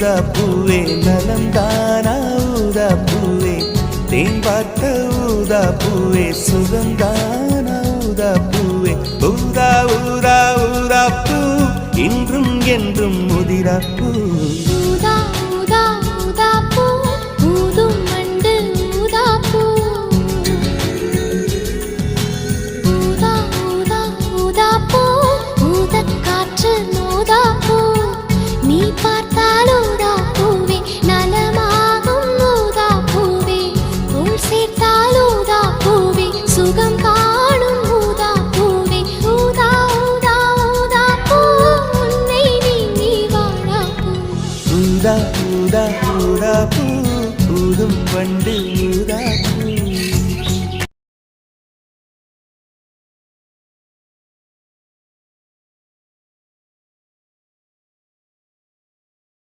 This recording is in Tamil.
ஊதா பூவே நலந்தானா ஊதா பூவே தேன் பார்த்த ஊதா பூவே சுகந்தானா ஊதா பூவே ஊதா ஊதா ஊதா பூ இன்றும் என்றும் முதிரா பூ ஊதா ஊதா ஊதா பூ ஊதும் மண்டு ஊதா பூ ஊதா ஊதா ஊதா பூ காற்று மோதா பூ நீ பார்த்த ஊதா ஊதா ஊதா பூ ஊதும் வண்டு ஊதா பூ